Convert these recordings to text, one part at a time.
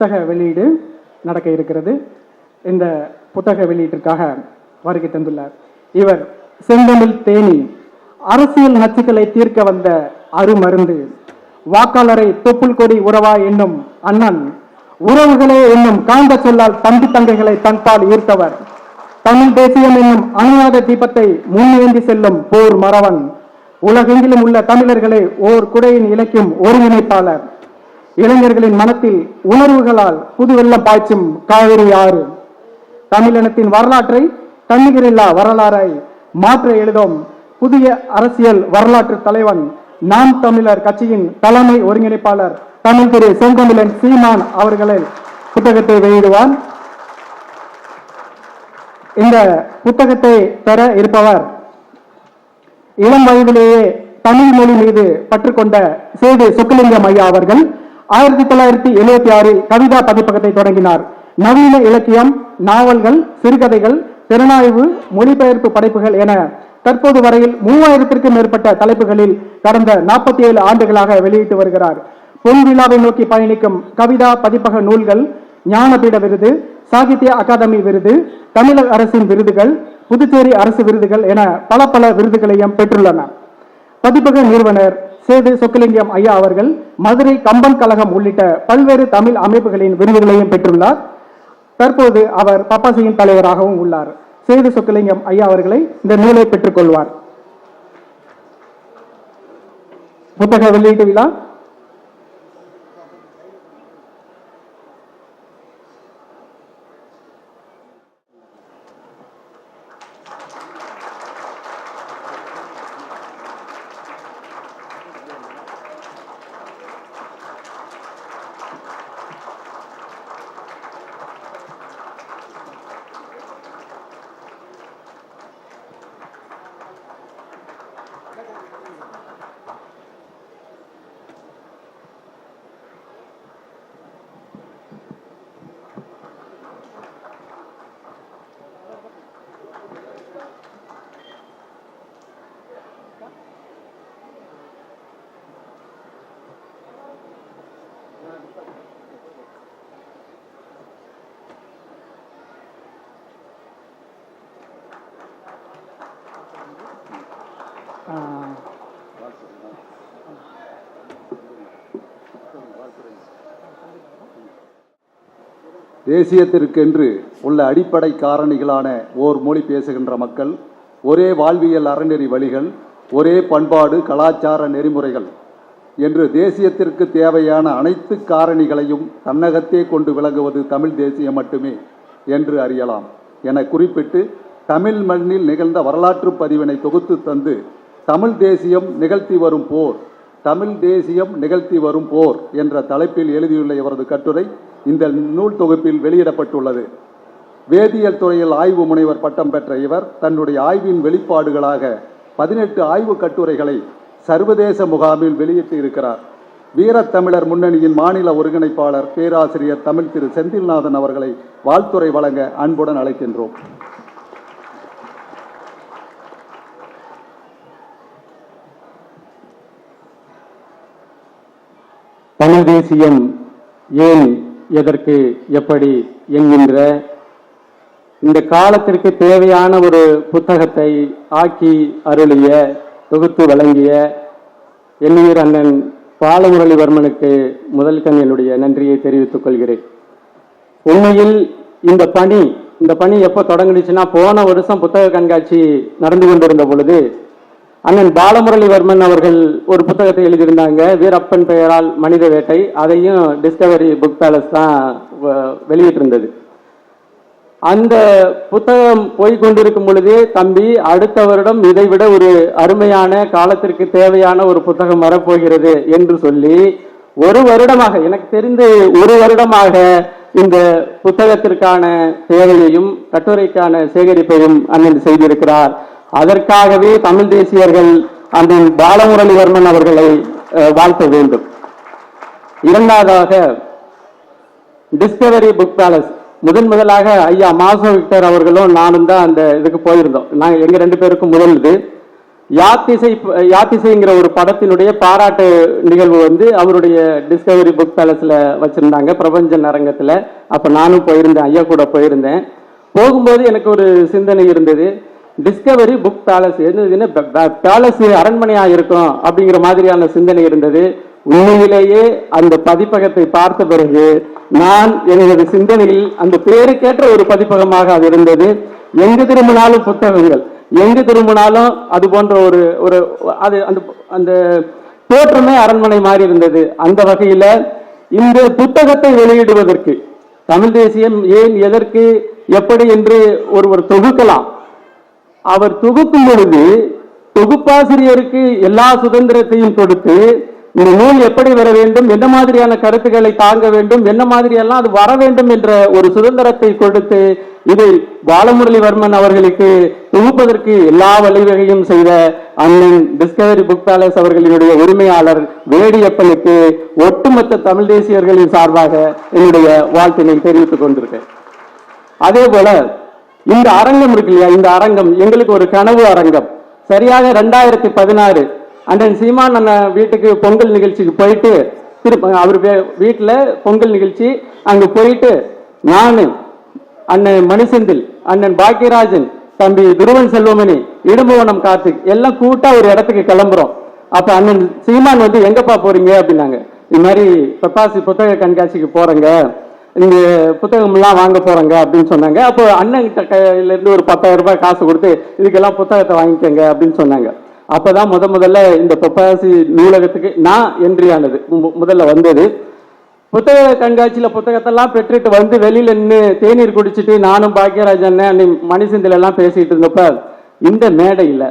புத்தக வெளியீடு நடக்க இருக்கிறது. இந்த புத்தக வெளியீட்டிற்காக வருகை தந்துள்ளார். இவர் செந்தமிழ் தேனி அரசியல் நச்சுக்களை தீர்க்க வந்த அருமருந்து வாக்காளரை தொப்புள் கொடி உறவா என்னும் அண்ணன் உறவுகளே என்னும் காந்த சொல்லால் தம்பி தங்கைகளை தன்பால் ஈர்த்தவர் தமிழ் தேசியம் என்னும் அணியாத தீபத்தை முன்னேந்தி செல்லும் போர் மறவன் உலகெங்கிலும் உள்ள தமிழர்களை ஓர் குடையின் இலக்கியம் ஒருங்கிணைப்பாளர். இளைஞர்களின் மனத்தில் உணர்வுகளால் புது வெள்ளம் பாய்ச்சும் காவிரி ஆறு. தமிழினத்தின் வரலாற்றை தன்னிகரில்லா வரலாறை மாற்ற எழுதும். புதிய அரசியல் வரலாற்று தலைவன் நாம் தமிழர் கட்சியின் தலைமை ஒருங்கிணைப்பாளர் தமிழ் திரு செங்கமிழன் சீமான் அவர்களை புத்தகத்தை வெளியிடுவார். இந்த புத்தகத்தை தர இருப்பவர் இளம் வயதிலேயே தமிழ் மொழி மீது பற்றுக்கொண்ட சேது சுக்கலிங்கம் ஐயா அவர்கள். ஆயிரத்தி தொள்ளாயிரத்தி எழுபத்தி ஆறில் கவிதா பதிப்பகத்தை தொடங்கினார். நவீன இலக்கியம் நாவல்கள் சிறுகதைகள் திறனாய்வு மொழிபெயர்ப்பு படைப்புகள் என தற்போது வரையில் மூவாயிரத்திற்கும் மேற்பட்ட தலைப்புகளில் கடந்த நாற்பத்தி ஏழு ஆண்டுகளாக வெளியிட்டு வருகிறார். பொன் விழாவை நோக்கி பயணிக்கும் கவிதா பதிப்பக நூல்கள் ஞானபீட விருது சாகித்ய அகாதமி விருது தமிழக அரசின் விருதுகள் புதுச்சேரி அரசு விருதுகள் என பல பல விருதுகளையும் பெற்றுள்ளன பதிப்பக நிறுவனர் சேது சொக்கலிங்கம் ஐயா அவர்கள் மதுரை கம்பன் கழகம் உள்ளிட்ட பல்வேறு தமிழ் அமைப்புகளின் விருதுகளையும் பெற்றுள்ளார். தற்போது அவர் பப்பாசியின் தலைவராகவும் உள்ளார். சேது சொக்கலிங்கம் ஐயா அவர்களை இந்த நூலை பெற்றுக் கொள்வார் புத்தக வெளியீட்டு விழா தேசியத்திற்கென்று உள்ள அடிப்படை காரணிகளான ஓர் மொழி பேசுகின்ற மக்கள் ஒரே வாழ்வியல் அறநெறி வழிகள் ஒரே பண்பாடு கலாச்சார நெறிமுறைகள் என்று தேசியத்திற்கு தேவையான அனைத்து காரணிகளையும் தன்னகத்தே கொண்டு விளங்குவது தமிழ் தேசியம் மட்டுமே என்று அறியலாம். என குறிப்பிட்டு தமிழ் மண்ணில் நிகழ்ந்த வரலாற்று பதிவினை தொகுத்து தந்து தமிழ் தேசியம் நிகழ்த்தி வரும் போர் தமிழ் தேசியம் நிகழ்த்தி வரும் போர் என்ற தலைப்பில் எழுதியுள்ள இவரது கட்டுரை இந்த நூல் தொகுப்பில் வெளியிடப்பட்டுள்ளது. வேதியியல் துறையில் ஆய்வு முனைவர் பட்டம் பெற்ற இவர் தன்னுடைய ஆய்வின் வெளிப்பாடுகளாக பதினெட்டு ஆய்வு கட்டுரைகளை சர்வதேச முகாமில் வெளியிட்டு இருக்கிறார். வீரத்தமிழர் முன்னணியின் மாநில ஒருங்கிணைப்பாளர் பேராசிரியர் தமிழ் திரு செந்தில்நாதன் அவர்களை வாழ்த்துரை வழங்க அன்புடன் அழைக்கின்றோம். தமிழ் தேசியம் ஏன் எதற்கு எப்படி என்கின்ற இந்த காலத்திற்கு தேவையான ஒரு புத்தகத்தை ஆக்கி அருளிய தொகுத்து வழங்கிய எண்ணியூர் அண்ணன் பாலமுரளிவர்மனுக்கு முதல் கண் என்னுடைய நன்றியை தெரிவித்துக் கொள்கிறேன். உண்மையில் இந்த பணி இந்த பணி எப்போ தொடங்குனுச்சுன்னா போன வருஷம் புத்தக கண்காட்சி நடந்து கொண்டிருந்த பொழுது அண்ணன் பாலமுரளிவர்மன் அவர்கள் ஒரு புத்தகத்தை எழுதியிருந்தாங்க. வீரப்பன் பெயரால் மனித வேட்டை. அதையும் டிஸ்கவரி புக் பேலஸ் தான் வ- வெளியிட்டிருந்தது. அந்த புத்தகம் போய்கொண்டிருக்கும் பொழுதே தம்பி அடுத்த வருடம் இதைவிட ஒரு அருமையான காலத்திற்கு தேவையான ஒரு புத்தகம் வரப்போகிறது என்று சொல்லி ஒரு வருடமாக எனக்கு தெரிந்து ஒரு வருடமாக இந்த புத்தகத்திற்கான தேவையையும் கட்டுரைக்கான சேகரிப்பையும் அண்ணன் செய்திருக்கிறார். அதற்காகவே தமிழ் தேசியர்கள் அண்ணன் பாலமுரளிவர்மன் அவர்களை வாழ்த்த வேண்டும். இரண்டாவதாக டிஸ்கவரி புக் பேலஸ் முதன் முதலாக ஐயா மாசோ விக்டர் அவர்களும் நானும் தான் அந்த இதுக்கு போயிருந்தோம். நாங்கள் எங்கள் ரெண்டு பேருக்கும் முதல் இது. யாத்திசை யாத்திசைங்கிற ஒரு படத்தினுடைய பாராட்டு நிகழ்வு வந்து அவருடைய டிஸ்கவரி புக் பேலஸில் வச்சுருந்தாங்க பிரபஞ்சன் நரங்கத்தில். அப்போ நானும் போயிருந்தேன் ஐயா கூட போயிருந்தேன். போகும்போது எனக்கு ஒரு சிந்தனை இருந்தது. டிஸ்கவரி புக் பேலஸ் என்னதுன்னு பேலஸ் அரண்மனையா இருக்கும் அப்படிங்கிற மாதிரியான சிந்தனை இருந்தது. உண்மையிலேயே அந்த பதிப்பகத்தை பார்த்த பிறகு நான் எனது சிந்தனையில் அந்த பேருக்கேற்ற ஒரு பதிப்பகமாக அது இருந்தது. எங்கு திரும்பினாலும் புத்தகங்கள் எங்கு திரும்பினாலும் அது போன்ற ஒரு ஒரு அது அந்த அந்த தோற்றமே அரண்மனை மாறி இருந்தது. அந்த வகையில இந்த புத்தகத்தை வெளியிடுவதற்கு தமிழ் தேசியம் ஏன் எதற்கு எப்படி என்று ஒருவர் தொகுக்கலாம். அவர் தொகுக்கும் பொழுது தொகுப்பாசிரியருக்கு எல்லா சுதந்திரத்தையும் கொடுத்து இந்த நூல் எப்படி வர வேண்டும் என்ன மாதிரியான கருத்துக்களை தாங்க வேண்டும் என்ன மாதிரி எல்லாம் அது வர வேண்டும் என்ற ஒரு சுதந்திரத்தை கொடுத்து இதை பாலமுரளிவர்மன் அவர்களுக்கு தொகுப்பதற்கு எல்லா வழிவகையும் செய்த அண்ணன் டிஸ்கவரி புக் பேலஸ் அவர்களினுடைய உரிமையாளர் வேடியப்பனுக்கு ஒட்டுமொத்த தமிழ் தேசியர்களின் சார்பாக என்னுடைய வாழ்த்தினை தெரிவித்துக் கொண்டிருக்கேன் அதே போல இந்த அரங்கம் இருக்கு இல்லையா? இந்த அரங்கம். எங்களுக்கு ஒரு கனவு அரங்கம். சரியாக ரெண்டாயிரத்தி பதினாறு. அண்ணன் சீமான் அண்ணன் வீட்டுக்கு பொங்கல் நிகழ்ச்சிக்கு போயிட்டு திருப்ப அவர் வீட்டில் பொங்கல் நிகழ்ச்சி அங்கே போயிட்டு நான் அண்ணன் மணிசெந்தில் அண்ணன் பாக்கியராஜன் தம்பி துருவன் செல்வமணி இடும்பவனம் கார்த்திக் எல்லாம் கூட்டாக ஒரு இடத்துக்கு கிளம்புறோம். அப்போ அண்ணன் சீமான் வந்து எங்கப்பா போறீங்க? அப்படின்னாங்க. இது மாதிரி பப்பாசி புத்தக கண்காட்சிக்கு போறேங்க. இந்த புத்தகம்லாம் வாங்க போகிறேங்க அப்படின்னு சொன்னாங்க. அப்போ அண்ணன் கிட்ட கையில இருந்து ஒரு பத்தாயிரம் ரூபாய் காசு கொடுத்து இதுக்கெல்லாம் புத்தகத்தை வாங்கிக்கோங்க அப்படின்னு சொன்னாங்க. அப்போ தான் முத முதல்ல இந்த பொப்பாசி நூலகத்துக்கு நான் என்ட்ரி ஆனது. மு- முதல்ல வந்தது. புத்தக கண்காட்சியில் புத்தகத்தெல்லாம் பெற்றுட்டு வந்து வெளியில் நின்று தேநீர் குடிச்சிட்டு நானும் பாக்யராஜன் அண்ணன் அன்னை மணிசந்தில் எல்லாம் இருந்தப்ப இந்த மேடையில்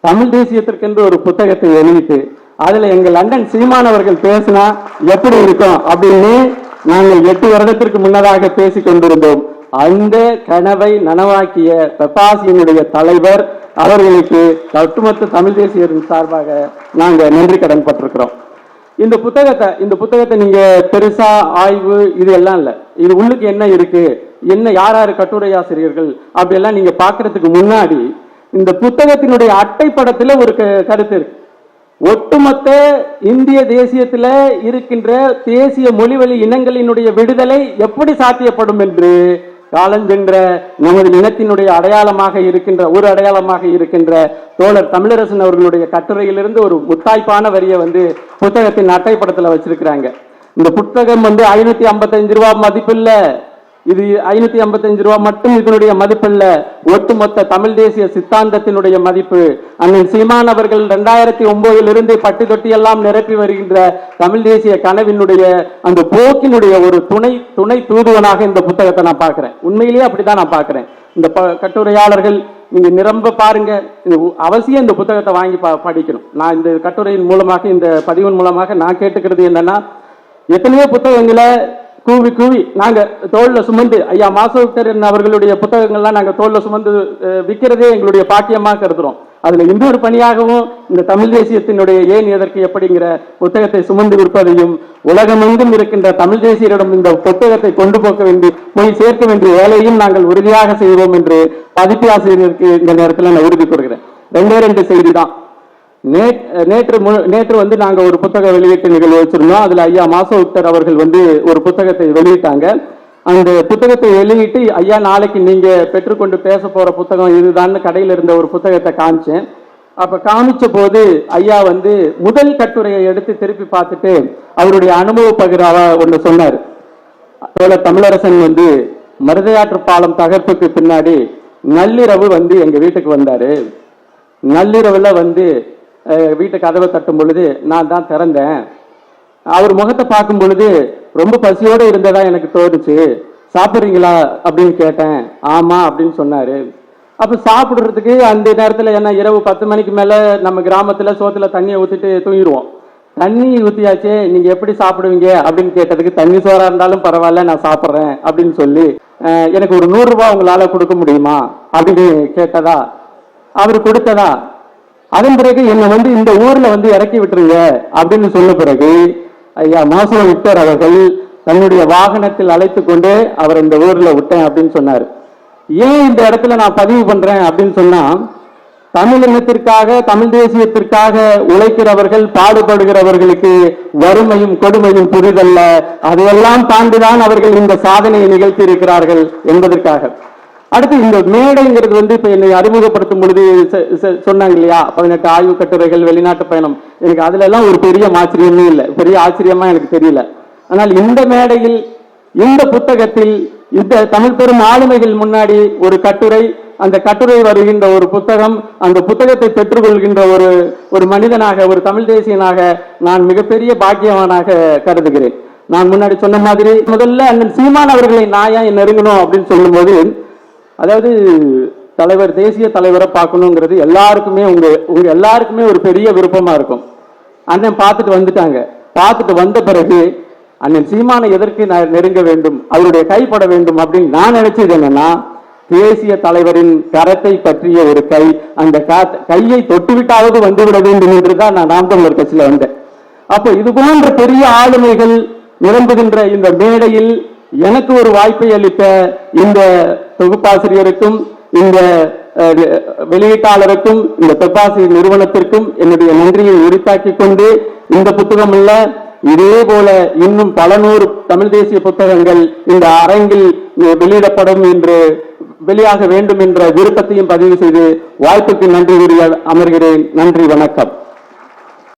தமிழ் தேசியத்திற்கென்று ஒரு புத்தகத்தை வெளியிட்டு அதுல எங்கள் லண்டன் சீமானவர்கள் பேசினா எப்படி இருக்கும் அப்படின்னு நாங்கள் எட்டு வருடத்திற்கு முன்னதாக பேசிக் கொண்டிருந்தோம். அந்த கனவை நனவாக்கிய பெப்பாசியினுடைய தலைவர் அவர்களுக்கு ஒட்டுமொத்த தமிழ் தேசியரின் சார்பாக நாங்கள் நன்றி கடன் பட்டிருக்கிறோம். இந்த புத்தகத்தை இந்த புத்தகத்தை நீங்க பெருசா ஆய்வு இது எல்லாம் இல்லை. இது உள்ளுக்கு என்ன இருக்கு? என்ன யார் யார் கட்டுரை ஆசிரியர்கள் அப்படி எல்லாம் நீங்க பாக்குறதுக்கு முன்னாடி இந்த புத்தகத்தினுடைய அட்டைப்படத்துல ஒரு க- கருத்து இருக்கு. ஒட்டுமொத்த இந்திய தேசியத்தில் இருக்கின்ற தேசிய மொழிவழி இனங்களினுடைய விடுதலை எப்படி சாத்தியப்படும் என்று காலஞ்சென்ற நமது இனத்தினுடைய அடையாளமாக இருக்கின்ற ஒரு அடையாளமாக இருக்கின்ற தோழர் தமிழரசன் அவர்களுடைய கட்டுரையிலிருந்து ஒரு முத்தாய்ப்பான வரியை வந்து புத்தகத்தின் அட்டைப்படத்தில் வச்சிருக்கிறாங்க. இந்த புத்தகம் வந்து ஐநூத்தி ஐம்பத்தஞ்சு ரூபாய் மதிப்பில்ல. இது ஐநூத்தி ஐம்பத்தஞ்சு ரூபா மட்டும் இதனுடைய மதிப்பல்ல. ஒட்டுமொத்த தமிழ் தேசிய சித்தாந்தத்தினுடைய மதிப்பு. அண்ணன் சீமான் அவர்கள் ரெண்டாயிரத்தி ஒன்பதிலிருந்து இருந்து பட்டி தொட்டி எல்லாம் நிரப்பி வருகின்ற தமிழ் தேசிய கனவினுடைய அந்த போக்கினுடைய ஒரு துணை துணை தூதுவனாக இந்த புத்தகத்தை நான் பார்க்கிறேன். உண்மையிலேயே அப்படிதான் நான் பார்க்கிறேன். இந்த ப- கட்டுரையாளர்கள் நீங்க நிரம்ப பாருங்க. அவசியம் இந்த புத்தகத்தை வாங்கி படிக்கணும். நான் இந்த கட்டுரையின் மூலமாக இந்த பதிவின் மூலமாக நான் கேட்டுக்கிறது என்னன்னா எத்தனையோ புத்தகங்களை கூவி கூவி. நாங்கள் தோளில் சுமந்து ஐயா மாசோத்தரன் அவர்களுடைய புத்தகங்கள்லாம் நாங்கள் தோளில் சுமந்து விற்கிறதே எங்களுடைய பாக்கியமாக கருதுறோம். அதில் இன்னொரு பணியாகவும் இந்த தமிழ் தேசியத்தினுடைய ஏன் எதற்கு எப்படிங்கிற புத்தகத்தை சுமந்து விற்பதையும் உலகமெங்கும் இருக்கின்ற தமிழ் தேசியரிடம் இந்த புத்தகத்தை கொண்டு போக்க வேண்டி போய் சேர்க்க வேண்டிய வேலையும் நாங்கள் உறுதியாக செய்வோம் என்று பதிப்பு ஆசிரியருக்கு இந்த நேரத்தில் நான் உறுதி கூறுகிறேன். ரெண்டே ரெண்டு செய்தி தான் நேற்று நேற்று வந்து நாங்க ஒரு புத்தக வெளியீட்டு நிகழ்வு வச்சிருந்தோம். அதுல ஐயா மாசவுத்தர் அவர்கள் வந்து ஒரு புத்தகத்தை வெளியிட்டாங்க. அந்த புத்தகத்தை வெளியிட்டு ஐயா நாளைக்கு நீங்க பெற்றுக்கொண்டு பேச போற புத்தகம் இதுதான் கடையில் இருந்த ஒரு புத்தகத்தை காமிச்சேன். அப்ப காமிச்ச போது ஐயா வந்து முதல் கட்டுரையை எடுத்து திருப்பி பார்த்துட்டு அவருடைய அனுபவ பகிர்வா ஒன்று சொன்னார். அதோட தமிழரசன் வந்து மருதையாற்று பாலம் தகர்ப்புக்கு பின்னாடி நள்ளிரவு வந்து எங்க வீட்டுக்கு வந்தாரு. நள்ளிரவுல வந்து வீட்டு கதவை தட்டும் பொழுது நான் தான் திறந்தேன். அவர் முகத்தை பார்க்கும் பொழுது ரொம்ப பசியோடு இருந்ததா எனக்கு தோணுச்சு. சாப்பிட்றீங்களா அப்படின்னு கேட்டேன். ஆமா அப்படின்னு சொன்னார். அப்போ சாப்பிட்றதுக்கு அந்த நேரத்தில் என்ன இரவு பத்து மணிக்கு மேலே நம்ம கிராமத்தில் சோத்தில் தண்ணியை ஊற்றிட்டு தூங்கிடுவோம். தண்ணி ஊற்றியாச்சே நீங்கள் எப்படி சாப்பிடுவீங்க அப்படின்னு கேட்டதுக்கு தண்ணி சோறாக இருந்தாலும் பரவாயில்ல நான் சாப்பிட்றேன் அப்படின்னு சொல்லி எனக்கு ஒரு நூறுரூபா உங்களால் கொடுக்க முடியுமா அப்படின்னு கேட்டதா அவர் கொடுத்ததா அதன் பிறகு என்னை வந்து இந்த ஊர்ல வந்து இறக்கி விட்டுருங்க அப்படின்னு சொன்ன பிறகு ஐயா மாசோ விக்டர் அவர்கள் தன்னுடைய வாகனத்தில் அழைத்து கொண்டு அவர் இந்த ஊர்ல விட்டேன் அப்படின்னு சொன்னார். ஏன் இந்த இடத்துல நான் பதிவு பண்றேன் அப்படின்னு சொன்னா தமிழ் இனத்திற்காக தமிழ் தேசியத்திற்காக உழைக்கிறவர்கள் பாடுபடுகிறவர்களுக்கு வறுமையும் கொடுமையும் புரிதல்ல. அதையெல்லாம் தாண்டிதான் அவர்கள் இந்த சாதனையை நிகழ்த்தி இருக்கிறார்கள் என்பதற்காக. அடுத்து இந்த மேடைங்கிறது வந்து இப்ப என்னை அறிமுகப்படுத்தும் பொழுது சொன்னாங்க இல்லையா? பதினெட்டு ஆய்வு கட்டுரைகள் வெளிநாட்டு பயணம். எனக்கு அதுல எல்லாம் ஒரு பெரிய ஆச்சரியமே இல்லை. பெரிய ஆச்சரியமா எனக்கு தெரியல. ஆனால் இந்த மேடையில் இந்த புத்தகத்தில் இந்த தமிழ் பெரும் ஆளுமைகள் முன்னாடி ஒரு கட்டுரை அந்த கட்டுரை வருகின்ற ஒரு புத்தகம் அந்த புத்தகத்தை பெற்றுக்கொள்கின்ற ஒரு ஒரு மனிதனாக ஒரு தமிழ் தேசியனாக நான் மிகப்பெரிய பாக்கியவானாக கருதுகிறேன். நான் முன்னாடி சொன்ன மாதிரி முதல்ல அண்ணன் சீமான் அவர்களை நான் ஏன் நெருங்கணும் அப்படின்னு சொல்லும்போது அதாவது தலைவர் தேசிய தலைவரை பார்க்கணுங்கிறது எல்லாருக்குமே உங்க உங்க எல்லாருக்குமே ஒரு பெரிய விருப்பமா இருக்கும். அண்ணன் பார்த்துட்டு வந்துட்டாங்க. பார்த்துட்டு வந்த பிறகு அண்ணன் சீமானை எதற்கு நான் நெருங்க வேண்டும்? அவருடைய கைப்பட வேண்டும்? அப்படின்னு நான் நினைச்சது என்னன்னா தேசிய தலைவரின் கரத்தை பற்றிய ஒரு கை அந்த கையை தொட்டுவிட்டாவது வந்துவிட வேண்டும் என்றுதான் நான் நாம் தமிழர் கட்சியில வந்தேன். அப்போ இது போன்ற பெரிய ஆளுமைகள் நிரம்புகின்ற இந்த மேடையில் எனக்கு ஒரு வாய்ப்பை அளித்த இந்த தொகுப்பாசிரியருக்கும் இந்த வெளியீட்டாளருக்கும் இந்த தொப்பாசி நிறுவனத்திற்கும் என்னுடைய நன்றியை உரித்தாக்கிக் கொண்டு இந்த புத்தகம் இல்ல இதே போல இன்னும் பல நூறு தமிழ் தேசிய புத்தகங்கள் இந்த அரங்கில் வெளியிடப்படும் என்று வெளியாக வேண்டும் என்ற விருப்பத்தையும் பதிவு செய்து வாய்ப்புக்கு நன்றி கூறிய அமர்கிறேன். நன்றி வணக்கம்.